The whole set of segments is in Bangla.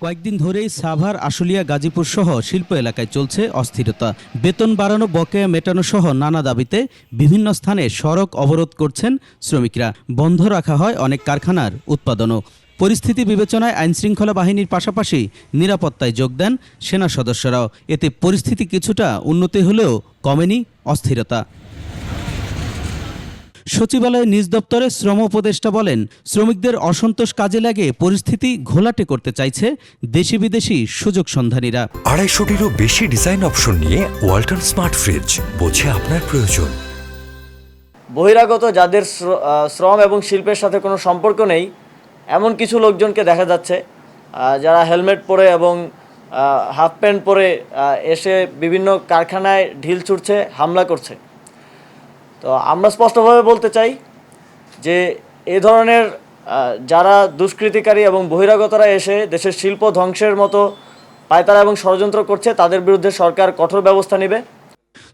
কয়েকদিন ধরেই সাভার, আশুলিয়া, গাজীপুর সহ শিল্প এলাকায় চলছে অস্থিরতা। বেতন বাড়ানো বকেয়া মেটানো সহ নানা দাবিতে বিভিন্ন স্থানে সড়ক অবরোধ করছেন শ্রমিকরা। বন্ধ রাখা হয় অনেক কারখানার উৎপাদনও। পরিস্থিতি বিবেচনায় আইনশৃঙ্খলা বাহিনীর পাশাপাশি নিরাপত্তায় যোগ দেন সেনা সদস্যরাও। এতে পরিস্থিতি কিছুটা উন্নতি হলেও কমেনি অস্থিরতা। সচিবালয়ের নিজ দপ্তরে শ্রম উপদেষ্টা বলেন শ্রমিকদের অসন্তোষ কাজে লাগে পরিস্থিতি ঘোলাটে করতে চাইছে দেশি বিদেশি সুযোগ সন্ধানীরা। আড়াইশোটিরও বেশি ডিজাইন অপশন নিয়ে ওয়াল্টন স্মার্ট ফ্রিজ বোঝে আপনার প্রয়োজন। বহিরাগত যাদের শ্রম এবং শিল্পের সাথে কোনো সম্পর্ক নেই এমন কিছু লোকজনকে দেখা যাচ্ছে যারা হেলমেট পরে এবং হাফ প্যান্ট পরে এসে বিভিন্ন কারখানায় ঢিল ছুটছে হামলা করছে। তো আমরা স্পষ্টভাবে বলতে চাই যে এ ধরনের যারা দুষ্কৃতিকারী এবং বহিরাগতরা এসে দেশের শিল্প ধ্বংসের মতো পায়তারা এবং ষড়যন্ত্র করছে তাদের বিরুদ্ধে সরকার কঠোর ব্যবস্থা নেবে।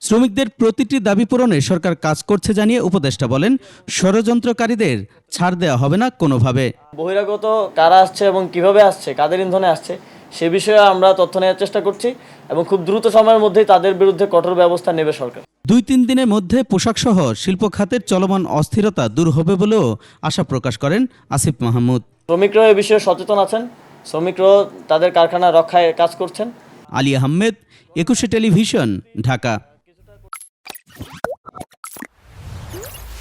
শ্রমিকদের প্রতিটি দাবি পূরণে সরকার কাজ করছে জানিয়ে উপদেষ্টা বলেন ষড়যন্ত্রকারীদের ছাড় দেওয়া হবে না কোনোভাবে। বহিরাগত কারা আসছে এবং কীভাবে আসছে কাদের ইন্ধনে আসছে সে বিষয়ে আমরা তথ্য নেওয়ার চেষ্টা করছি এবং খুব দ্রুত সময়ের মধ্যেই তাদের বিরুদ্ধে কঠোর ব্যবস্থা নেবে সরকার। দুই তিন দিনের মধ্যে পোশাকসহ শিল্প খাতের চলমান অস্থিরতা দূর হবে বলেও আশা প্রকাশ করেন আসিফ মাহমুদ। শ্রমিকরা এ বিষয়ে সচেতন আছেন। শ্রমিকরাও তাদের কারখানা রক্ষায় কাজ করছেন। আলী আহমেদ একুশে টেলিভিশন ঢাকা।